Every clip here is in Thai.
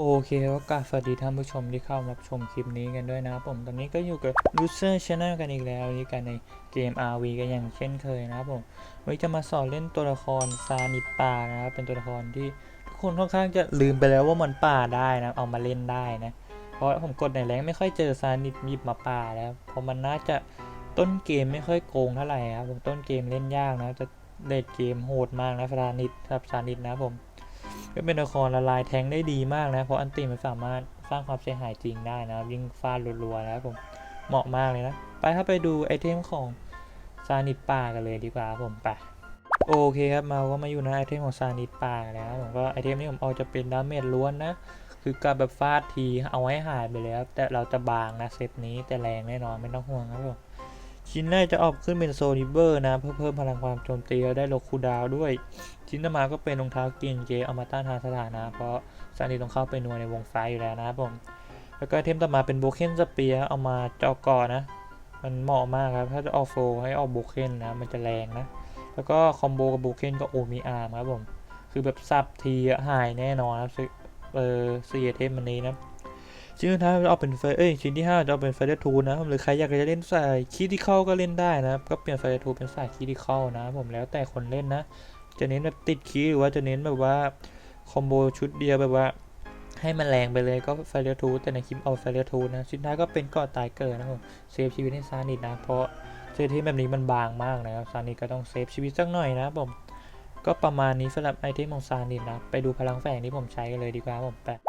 โอเคก็กาบสวัสดีท่านผู้ชมที่เข้ารับชมคลิปนี้กันด้วยนะครับผมตอนนี้ก็อยู่กับ User Channel กันอีกแล้วนี่กันในเกม RV กันอย่างเช่นเคยนะครับผมวันนี้จะมาสอนเล่นตัวละครซานิป่านะครับเป็นตัวละครที่ทุกคนค่อนข้างจะลืมไปแล้วว่ามันป่าได้นะเอามาเล่นได้นะเพราะผมกดในแรงไม่ค่อยเจอซานิหยิบมาป่าแล้วเพราะมันน่าจะต้นเกมไม่ค่อยโกงเท่าไหร่ครับผมต้นเกมเล่นยากนะจะเลดเกมโหดมากนะซานิดครับซานิดนะครั ก็เป็นละครละลายแทงได้ดีมากนะ เพราะอันติมันสามารถสร้างความเสียหายจริงได้นะยิ่งฟาดรัวๆนะครับผม เหมาะมากเลยนะ ไปถ้าไปดูไอเทมของซานิป่ากันเลยดีกว่าครับผมไปโอเคครับมาก็มาอยู่ในไอเทมของซานิป่าแล้วผมก็ไอเทมนี้ผมเอาจะเป็นดาเมจล้วนนะ คือการแบบฟาดทีเอาให้หายไปเลยครับแต่เราจะบางนะเซตนี้แต่แรงแน่นอนไม่ต้องห่วงครับผม ชิ้นแรกจะออกขึ้นเป็นโซนิเบอร์นะ เพื่อเพิ่มพลังความโจมตีและได้ลดคูดาวด้วย ชิ้นต่อมาก็เป็นรองเท้ากินเจเอามาต้านทานสถานะ เพราะซานิต้องเข้าไปนัวในวงไฟอยู่แล้วนะครับผมแล้วก็เทมต่อมาเป็นโบเคนสเปียร์เอามาเจาะก่อนนะ มันเหมาะมากครับ ถ้าจะออกโฟให้ออกโบเคนนะ มันจะแรงนะ แล้วก็คอมโบกับโบเคนก็โอมีอาร์มครับผม คือแบบซับทีหายแน่นอนครับเออซียเทมมันนี้นะ ชิ้นสุดท้ายจะเอาเป็นไฟเอ้ยชิ้นที่5จะเอาเป็นไฟเดอร์ทูนะหรือใครอยากจะเล่นสายคีที่เข้าก็เล่นได้นะครับก็เปลี่ยนไฟเดอร์ทูเป็นสายคีที่เข้านะผมแล้วแต่คนเล่นนะ จะเน้นแบบติดคีย์หรือว่าจะเน้นแบบว่าคอมโบชุดเดียวแบบว่าให้มันแรงไปเลยก็ไฟเดอร์ทูแต่ในคลิปเอาไฟเดอร์ทูนะชิ้นท้ายก็เป็นก่อตายเกิดนะครับผมเซฟชีวิตให้ซานิดนะเพราะเซตที่แบบนี้มันบางมากนะครับซานิดก็ต้องเซฟชีวิตสักหน่อยนะผมก็ประมาณนี้สำหรับไอเทมของซานิดนะไปดูพลังแฝงที่ผมใช้กันเลยดีกว่าผมไปะ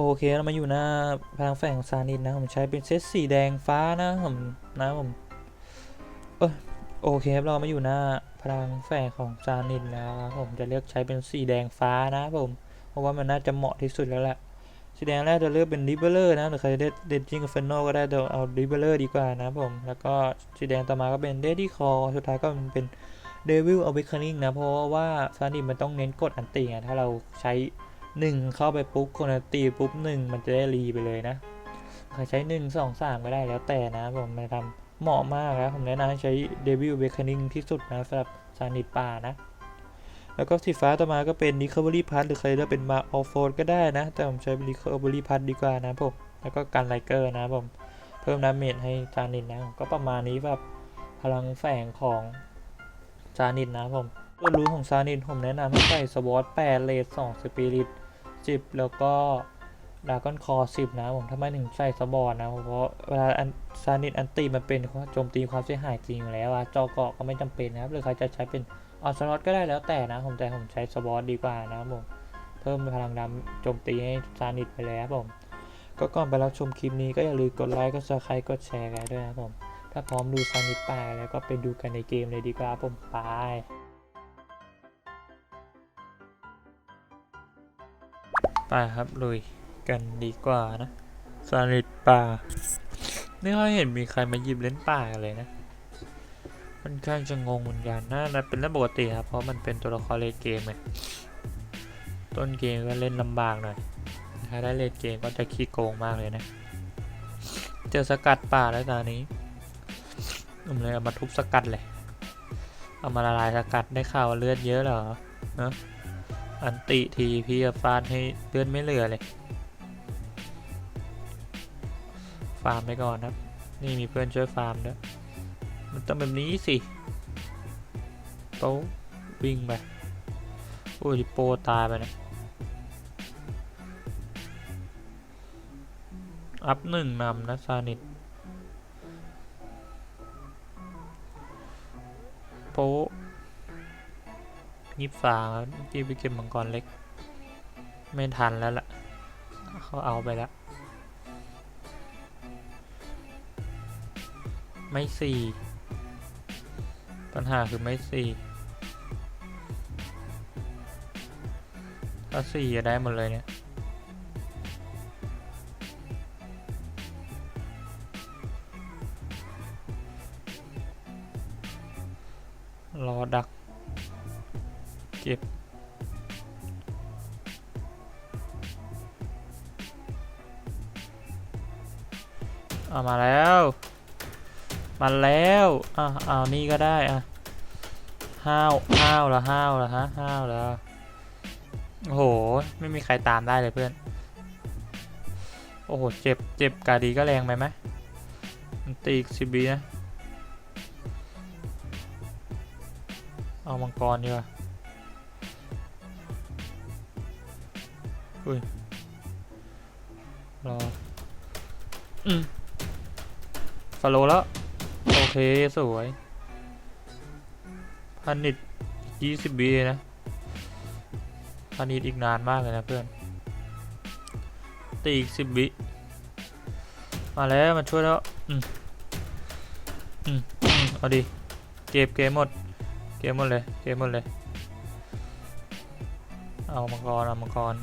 โอเคเรามาอยู่หน้าพลังแฝงของซานิดนะผมใช้เป็นเซตสีแดงฟ้านะผมนะผมเออโอเคครับเรามาอยู่หน้าพลังแฝงของซานิดนะผมจะเลือกใช้เป็นสีแดงฟ้านะผมเพราะว่ามันน่าจะเหมาะที่สุดแล้วแหละสีแดงแรกจะเลือกเป็นดิเบลเลอร์นะหรือใครเล่นเดนจิงกับเฟนโนก็ได้แต่เอาดิเบลเลอร์ดีกว่านะผมแล้วก็สีแดงต่อมาก็เป็นเดดี้คอสุดท้ายก็เป็นเดวิลอเวคเนิ่งนะเพราะว่าซานิดมันต้องเน้นกดอันติไงถ้าเราใช้ หนึ่งเข้าไปปุ๊บคนละตีปุ๊บหนึ่งมันจะได้รีไปเลยนะใครใช้หนึ่งสองสามก็ได้แล้วแต่นะผมมาทำเหมาะมากนะผมแนะนำให้ใช้ Devil Awakening ที่สุดนะสำหรับซานิดป่านะ แล้วก็สีฟ้าต่อมาก็เป็น Recovery Pass หรือใครเลือกเป็นมา All f o r ก็ได้นะ แต่ผมใช้ Recovery Pass ดีกว่านะผมแล้วก็การไลเกอร์นะผมเพิ่มดาเมจให้ซานิดนะก็ประมาณนี้แบบพลังแฝงของซานิดนะผมตัวรู้ของซานิดผมแนะนำให้ใส่สวอต8เลส2สปิริต 10 แล้วก็ดากอนคอ10 นะผมทำไมถึงใส่สบอร์ดนะเพราะเวลาอันซานิดอันตีมันเป็นโจมตีความเสียหายจริงอยู่แล้วอะจอเกาะก็ไม่จำเป็นนะครับหรือใครจะใช้เป็นออสลอตก็ได้แล้วแต่นะผมแต่ผมใช้สบอร์ดดีกว่านะผมเพิ่มพลังดำโจมตีให้ซานิดไปเลยครับผมก็ก่อนไปรับชมคลิปนี้ก็อย่าลืมกดไลค์กดซับสไครต์กดแชร์กันด้วยนะผมถ้าพร้อมดูซานิดไปแล้วก็ไปดูกันในเกมเลยดีกว่าผมไป ไปครับลุยกันดีกว่านะซาลิดป่าไม่ค่อยเห็นมีใครมาหยิบเล่นป่าเลยนะมันข้างจะงงเหมือนกันนะนะเป็นเรื่องปกติครับเพราะมันเป็นตัวละครเลดเกมไงต้นเกมก็เล่นลำบากหน่อยถ้าได้เลดเกมก็จะขี้โกงมากเลยนะ เจอสกัดป่าแล้วตอนนี้ผมเลยเอามาทุบสกัดเลย เอามาละลายสกัดได้ข่าวเลือดเยอะเหรอเนอะ อันติทีพี่ฟาดให้เลือดไม่เหลือเลย ฟาร์มไปก่อนครับ นี่มีเพื่อนช่วยฟาร์มด้วย มันต้องแบบนี้สิโต๊วิ่งไปโอ้ยโปตายไปนะอัพหนึ่งนำนะซานิดโป ยี่สามครับเมื่อกี้ไปเก็บมังกรเล็ก ไม่ทันแล้วล่ะ เขาเอาไปแล้ว ไม่สี่ ปัญหาคือไม่สี่ถ้าสี่จะได้หมดเลยเนี่ยรอดัก ก็บ เอามาแล้ว มาแล้วอะเอานี่ก็ได้อะห้าวห้าวละห้าวละฮะห้าวละโอ้โห ไม่มีใครตามได้เลยเพื่อน โอ้โห เจ็บ เจ็บกาดีก็แรงไปไหมมันตีอีกสิบีนะ เอามังกรดีกว่า อุ้ยรออืมฟาโลแล้ว โอเค สวย พันนิดยี่สิบบีนะ พันนิดอีกนานมากเลยนะเพื่อน ตีอีกสิบวิมาแล้วมาช่วยแล้ว อืม อืมอืมเอาดิเก็บเกมหมด เกมหมดเลย เกมหมดเลย เอามังกร เอามังกร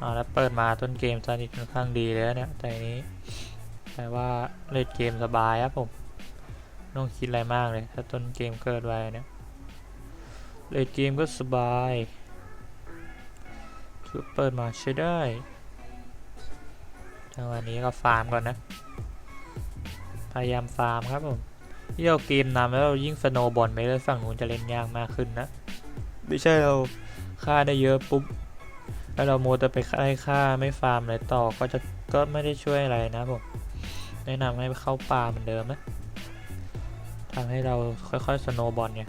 อ่าแล้วเปิดมาต้นเกมซานิทค่อนข้างดีเลยนะเนี่ยแต่นี้แต่ว่าเล่นเกมสบายครับผมไม่ต้องคิดอะไรมากเลย ถ้าต้นเกมเกิดไว้เนี่ยเล่นเกมก็สบายถือเปิดมาใช้ได้จังหวะนี้ก็ฟาร์มก่อนนะ พยายามฟาร์มครับผมที่เราเกมนำแล้วเรายิ่งสโนบอลไปเลยฝั่งนู้นจะเล่นยากมากขึ้นนะ ไม่ใช่เราฆ่าได้เยอะปุ๊บ แล้วเราโมวแต่ไปไล่ฆ่าไม่ฟาร์มอะไรต่อก็จะก็ไม่ได้ช่วยอะไรนะผมแนะนำให้เข้าป่าเหมือนเดิมนะทำให้เราค่อยๆสโนบอลไง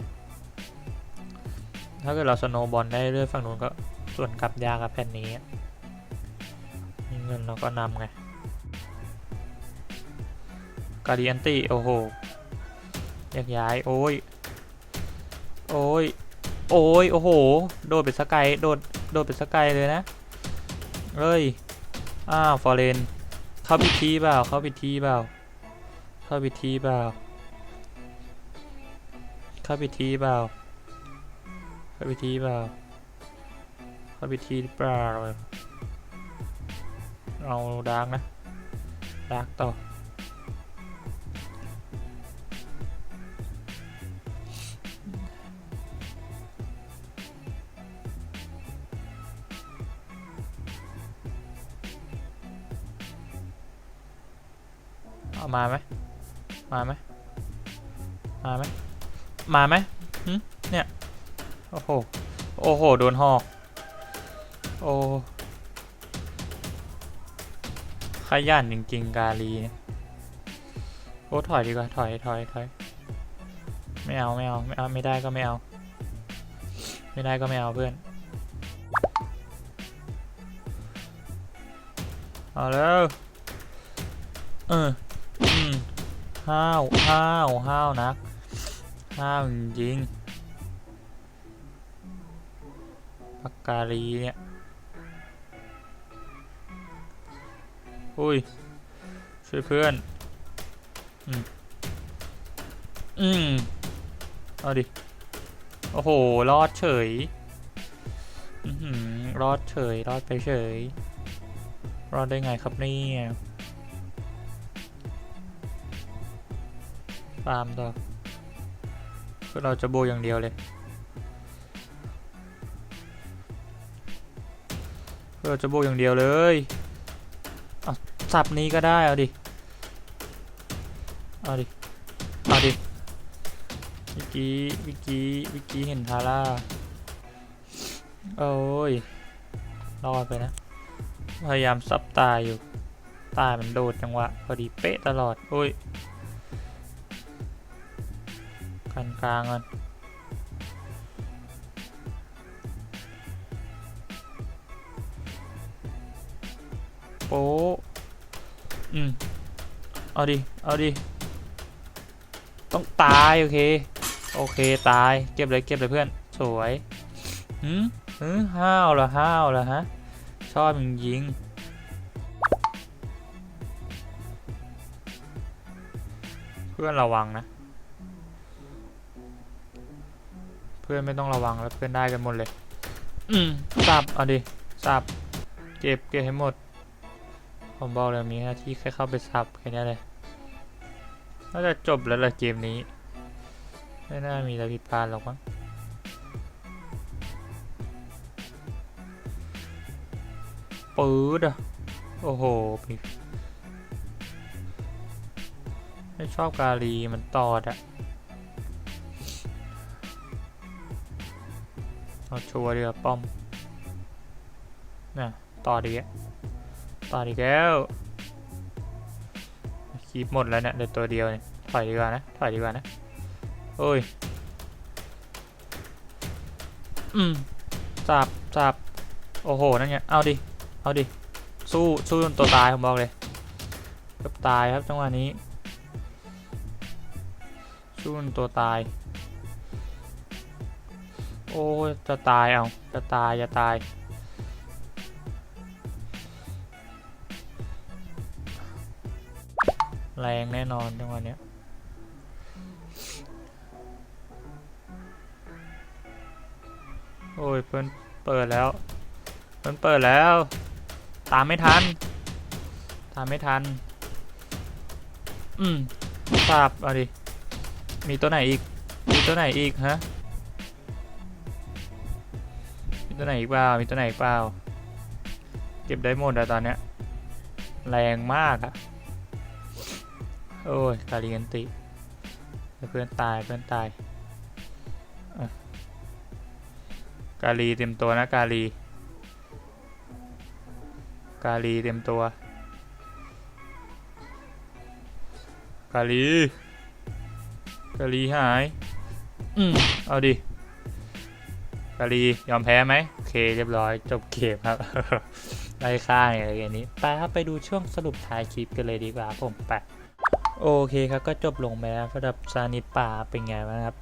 ถ้าเกิดเราสโนบอลได้เรื่อยฝั่งนู้นก็ส่วนกลับยากับแผ่นนี้มีเงินเราก็นำไงกาเดียนตีโอ้โหแยกย้ายโอ้ยโอ้ยโอ้ยโอ้โห โดดไปสกายโดดโดดไปสกายเลยนะเอ้ย อ้าวฟอร์เรนเข้าพิธีเปล่า เข้าพิธีเปล่า เข้าพิธีเปล่า เข้าพิธีเปล่า เข้าพิธีเปล่า เข้าพิธีเปล่า เอาดาร์กนะดาร์กต่อ มาไหมมาไหมมาไหมมาไหมเนี่ย โอ้โห โอ้โห โดนหอก โอ้ขยันจริงๆ กาลีโอ้ถอยดีกว่า ถอยถอยถอยไม่เอา ไม่เอา ไม่เอา ไม่ได้ก็ไม่เอา ไม่ได้ก็ไม่เอาเพื่อน เอาแล้ว เอออืม ห้าวห้าวห้าวนักห้าวจริงๆปากกาลีเนี่ยอุ้ย ช่วยเพื่อน อืม อืม เอาดิ โอ้โห รอดเฉย อือหือรอดเฉย รอดไปเฉย รอดได้ไงครับเนี่ย ฟาร์มต่อคือเราจะโบอย่างเดียวเลยเราจะโบอย่างเดียวเลยสับนี้ก็ได้เอาดิ เอาดิ เอาดิ วิกี้ วิกี้ วิกกี้เห็นทาร่า โอ้ย รอดไปนะ พยายามซับตายอยู่ ตายมันโดดจังหวะ พอดีเป๊ะตลอด โอ้ย กันกลางกันโป๊อืม เอาดิ เอาดิ ต้องตาย โอเค โอเค ตาย เก็บเลย เก็บเลยเพื่อน สวยหืมหืมห้าวเหรอห้าวเหรอฮะ ชอบจริงเพื่อนระวังนะ เพื่อนไม่ต้องระวังแล้วเพื่อนได้กันหมดเลย อืมสับเอาดิสับเก็บเก็บให้หมด ผมบอกเลยมีหน้าที่แค่เข้าไปซับแค่นี้เลยน่าจะจบแล้วละเกมนี้ ไม่น่ามีอะไรผิดพลาดหรอกมั้งปื๊ดอะโอ้โหมีไม่ชอบกาลีมันตอดอะ เอาชัวร์เดียวาป้อมนะต่อดีอะตอดอีกแล้วคลิปหมดแล้วเนี่ยเดี๋ยวตัวเดียวเนี่ยถอยดีกว่านะถอยดีกว่านะโอ้ยอืมสับสับโอ้โหนั่นไงเอาดิเอาดิสู้สู้จนตัวตายผมบอกเลยกือบตายครับจังหวะนี้สู้จนตัวตาย อ้จะตายเอาจะตายจะตาย แรงแน่นอนจังหวะเนี้ยโอ้ยเพิ่นเปิดแล้วเพิ่นเปิดแล้ว ตามไม่ทัน ตามไม่ทัน อืมทราบเอาดิมีตัวไหนอีก มีตัวไหนอีกฮะ ตัวไหนอีกเปล่า มีตัวไหนอีกเปล่า เก็บได้หมดอะตอนเนี้ย แรงมากอะโอ้ยกาลีกันติ เพื่อนตายเพื่อนตาย กาลีเต็มตัวนะกาลี กาลีเต็มตัว กาลี กาลีหาย อืมเอาดิ กาลียอมแพ้ไหมโอเคเรียบร้อยจบเกมครับไล่ฆ่าอะไรอย่างนี้ไปครับไปดูช่วงสรุปท้ายคลิปกันเลยดีกว่าผมไปโอเคครับก็จบลงไปแล้วสำหรับซานิป่าเป็นไงบ้างครับ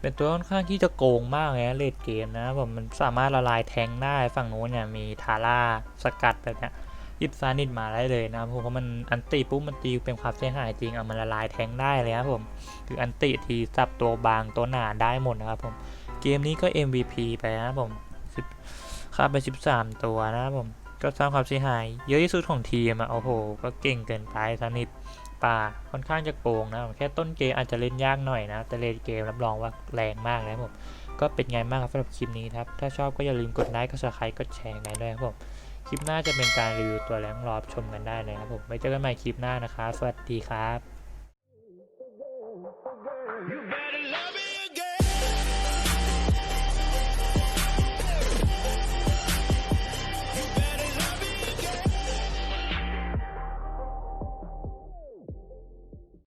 เป็นตัวค่อนข้างที่จะโกงมากเลยนะเลดเกมนะผมมันสามารถละลายแทงได้ฝั่งโน้นเนี่ยมีทาร่าสกัดแบบเนี้ยยิบซานิดมาได้เลยนะผมเพราะมันอันติปุ๊บมันตีเป็นความเสียหายจริงเอามันละลายแทงได้เลยครับผมคืออันติทีซับตัวบางตัวหนาได้หมดนะครับผม เกมนี้ก็ MVP ไปนะครับผมค่าไป 13 ตัวนะครับผม ก็สร้างความเสียหาย เยอะที่สุดของทีมอะโอ้โห ก็เก่งเกินไปซานิดป่าค่อนข้างจะโกงนะแค่ต้นเกมอาจจะเล่นยากหน่อยนะ แต่เลนเกมรับรองว่าแรงมากนะผม ก็เป็นไงบ้างครับสำหรับคลิปนี้ครับ ถ้าชอบก็อย่าลืมกดไลค์กด subscribe กดแชร์กันด้วยครับผมคลิปหน้าจะเป็นการรีวิวตัวแรงรอบชมกันได้เลยครับผมไว้เจอกันใหม่คลิปหน้านะครับสวัสดีครับ